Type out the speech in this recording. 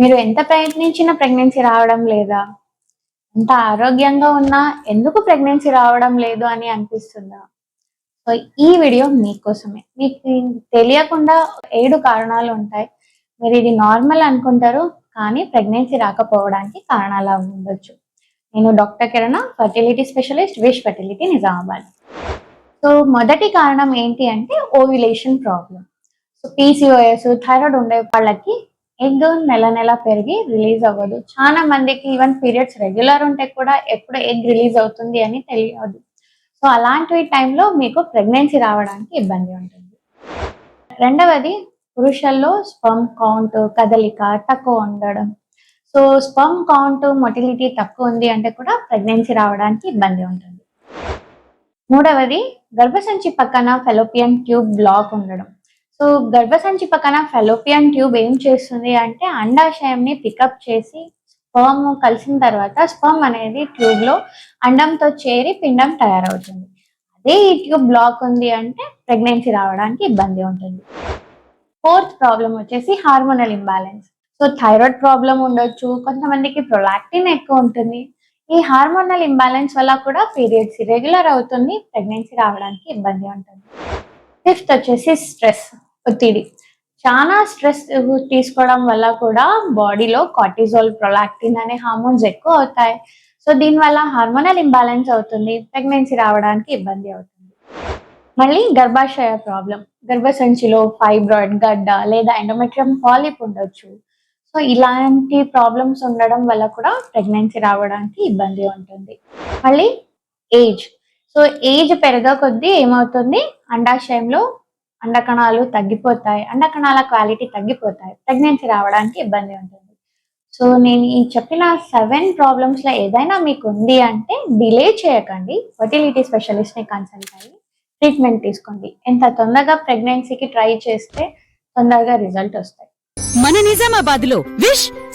మీరు ఎంత ప్రయత్నించినా ప్రెగ్నెన్సీ రావడం లేదా? ఎంత ఆరోగ్యంగా ఉన్నా ఎందుకు ప్రెగ్నెన్సీ రావడం లేదు అని అనిపిస్తుందా? సో ఈ వీడియో మీకోసమే. మీకు తెలియకుండా ఏడు కారణాలు ఉంటాయి. మీరు ఇది నార్మల్ అనుకుంటారు కానీ ప్రెగ్నెన్సీ రాకపోవడానికి కారణాలు అవి ఉండొచ్చు. నేను doctor Kirana fertility specialist wish fertility Nizamabad. So మొదటి కారణం ఏంటి అంటే ovulation problem so PCOS thyroid ఉండే వాళ్ళకి ఎగ్ నెల నెల పెరిగి రిలీజ్ అవ్వదు. చాలా మందికి ఈవెన్ పీరియడ్స్ రెగ్యులర్ ఉంటే కూడా ఎప్పుడు ఎగ్ రిలీజ్ అవుతుంది అని తెలియదు. సో అలాంటి టైంలో మీకు ప్రెగ్నెన్సీ రావడానికి ఇబ్బంది ఉంటుంది. రెండవది పురుషుల్లో స్పమ్ కౌంట్ కదలిక తక్కువ ఉండడం. సో స్పమ్ కౌంట్ మొటిలిటీ తక్కువ ఉంది అంటే కూడా ప్రెగ్నెన్సీ రావడానికి ఇబ్బంది ఉంటుంది. మూడవది గర్భసంచి పక్కన ఫెలోపియన్ ట్యూబ్ బ్లాక్ ఉండడం. సో గర్భసంచి పక్కన ఫెలోపియన్ ట్యూబ్ ఏం చేస్తుంది అంటే అండాశయంని పికప్ చేసి స్పర్మ్ కలిసిన తర్వాత స్పర్మ్ అనేది ట్యూబ్లో అండంతో చేరి పిండం తయారవుతుంది. అదే ఈ ట్యూబ్ బ్లాక్ ఉంది అంటే ప్రెగ్నెన్సీ రావడానికి ఇబ్బంది ఉంటుంది. ఫోర్త్ ప్రాబ్లం వచ్చేసి hormonal imbalance so thyroid problem ఉండొచ్చు కొంతమందికి ప్రొలాక్టిన్ ఎక్కువ ఉంటుంది. ఈ హార్మోనల్ ఇంబ్యాలెన్స్ వల్ల కూడా పీరియడ్స్ రెగ్యులర్ అవుతుంది ప్రెగ్నెన్సీ రావడానికి ఇబ్బంది ఉంటుంది. ఫిఫ్త్ వచ్చేసి స్ట్రెస్ ఒత్తిడి. చాలా స్ట్రెస్ తీసుకోవడం వల్ల కూడా బాడీలో కార్టిజోల్ ప్రొలాక్టిన్ అనే హార్మోన్స్ ఎక్కువ అవుతాయి. సో దీనివల్ల హార్మోనల్ ఇంబ్యాలెన్స్ అవుతుంది ప్రెగ్నెన్సీ రావడానికి ఇబ్బంది అవుతుంది. మళ్ళీ గర్భాశయ ప్రాబ్లం. గర్భసంచిలో ఫైబ్రాయిడ్ గడ్డ లేదా ఎండోమెట్రియం పాలిప్ ఉండొచ్చు. సో ఇలాంటి ప్రాబ్లమ్స్ ఉండడం వల్ల కూడా ప్రెగ్నెన్సీ రావడానికి ఇబ్బంది ఉంటుంది. మళ్ళీ ఏజ్. సో ఏజ్ పెరగ కొద్దీ ఏమవుతుంది? అండాశయంలో అండకణాలు తగ్గిపోతాయి. అండకణాల క్వాలిటీ తగ్గిపోతాయి. ప్రెగ్నెన్సీ రావడానికి ఇబ్బంది ఉంటుంది. సో నేను ఈ చెప్పిన సెవెన్ ప్రాబ్లమ్స్లో ఏదైనా మీకు ఉంది అంటే డిలే చేయకండి. ఫర్టిలిటీ స్పెషలిస్ట్ని కన్సల్ట్ అయ్యి ట్రీట్మెంట్ తీసుకోండి. ఎంత తొందరగా ప్రెగ్నెన్సీకి ట్రై చేస్తే తొందరగా రిజల్ట్ వస్తాయి. మన నిజామాబాద్లో విష్